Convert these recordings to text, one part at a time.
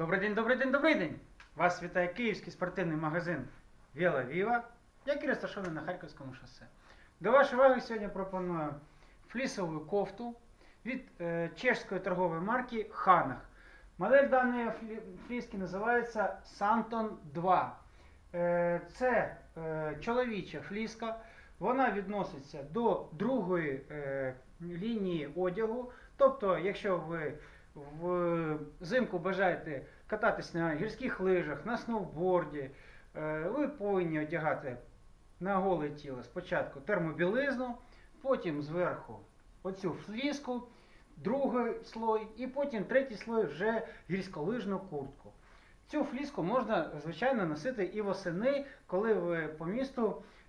Добрий день, добрий день, добрий день! Вас вітає київський спортивний магазин Віла Віва, який розташований на Харківському шосе. До вашої уваги сьогодні пропоную флісову кофту від е, чешської торгової марки Ханах. Модель даної фліски називається Santon 2. Е, це е, чоловіча фліска. Вона відноситься до другої е, лінії одягу. Тобто, якщо ви взимку бажаєте кататись на гірських лижах, на сноуборді, е, ви повинні одягати на голе тіло спочатку термобілизну, потім зверху оцю фліску, другий слой, і потім третій слой вже гірськолижну куртку. Цю фліску можна, звичайно, носити і восени, коли ви по місту е,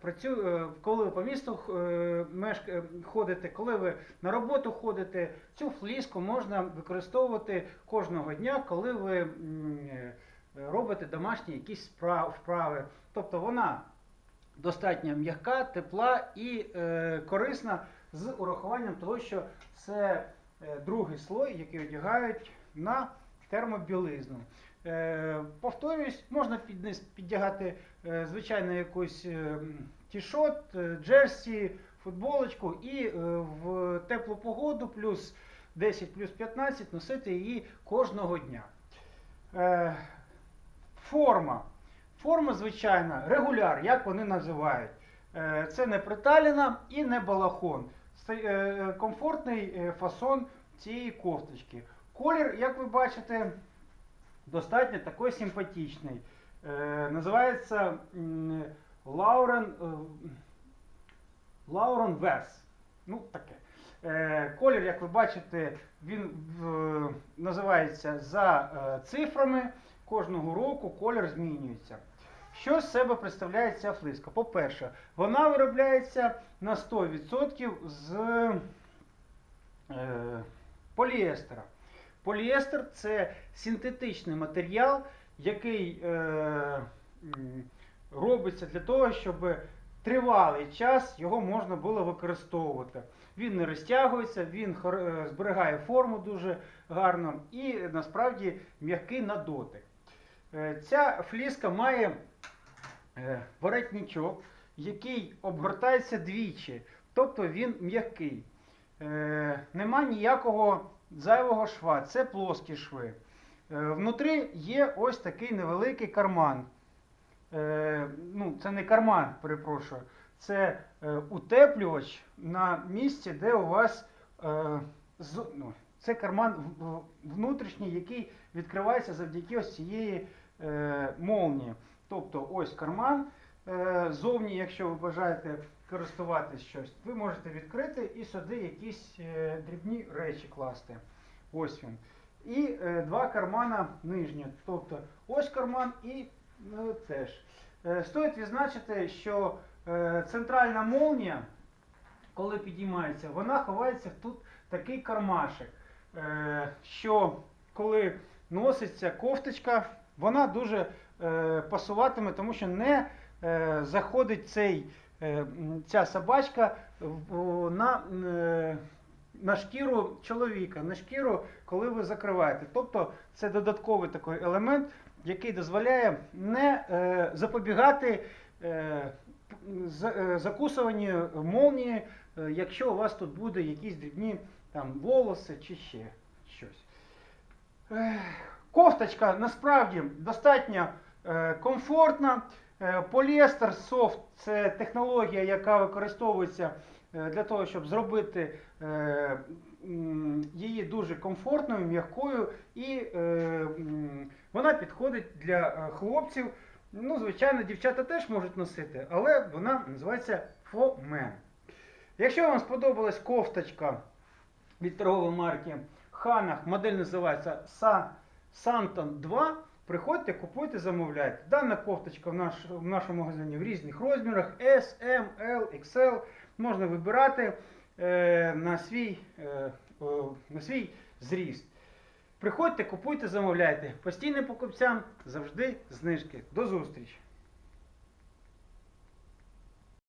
працю... е, коли ви по місту е, мешк... е, ходите, коли ви на роботу ходите, цю фліску можна використовувати кожного дня, коли ви е, робите домашні якісь вправи. Тобто вона достатньо м'яка, тепла і е, корисна з урахуванням того, що це е, другий слой, який одягають на термобілизну. Е, повторюсь, можна під низ піддягати е, звичайно якусь е, тішот, джерсі, футболочку і в теплу погоду плюс 10, плюс 15 носити її кожного дня. Форма. Форма, звичайна, регуляр, як вони називають. Це не приталіна і не балахон. Це комфортний фасон цієї кофточки. Колір, як ви бачите, достатньо такий симпатичний. Е, Називається Lauren, е, Lauren Verse. Ну, таке. Е, Колір, як ви бачите, він в- називається за е, цифрами. Кожного року колір змінюється. Що з себе представляє ця флиска? По-перше, вона виробляється на 100% з е, поліестера. Поліестер це синтетичний матеріал, який е, робиться для того, щоб тривалий час його можна було використовувати. Він не розтягується, він е, зберігає форму дуже гарно і насправді м'який на дотик. Е, Ця фліска має е, воротничок, який обгортається двічі, тобто він м'який. Нема ніякого зайвого шва, це плоскі шви. Е, Внутрі є ось такий невеликий карман. Е, ну, це не карман, перепрошую, це е, утеплювач на місці, де у вас ну, це карман внутрішній, який відкривається завдяки ось цієї молнії. Тобто ось карман. Зовні, якщо ви бажаєте користуватись щось, ви можете відкрити і сюди якісь е, дрібні речі класти. Ось він. І е, два кармана нижні. Тобто ось карман і е, теж. Е, стоїть відзначити, що центральна молнія, коли підіймається, вона ховається тут такий кармашек. Е, що коли носиться кофточка, вона дуже пасуватиме, тому що не заходить цей, ця собачка на, е, на шкіру чоловіка, на шкіру, коли ви закриваєте. Тобто це додатковий такий елемент, який дозволяє не е, запобігати е, е, закусуванню молнії, е, якщо у вас тут буде якісь дрібні там, волоси чи ще щось. Кофточка насправді достатньо е, комфортна. Е, Поліестер софт це технологія, яка використовується е, для того, щоб зробити е, її дуже комфортною, м'якою, і вона підходить для хлопців. Ну, звичайно, дівчата теж можуть носити, але вона називається фомен. Якщо вам сподобалась кофточка від торгової марки Ханах, модель називається Sa- Santon 2. Приходьте, купуйте, замовляйте. Дана кофточка в, наш, в нашому магазині в різних розмірах S, M, L, XL. Можна вибирати е, на, свій, е, на свій зріст. Приходьте, купуйте, замовляйте. Постійним покупцям завжди знижки. До зустрічі!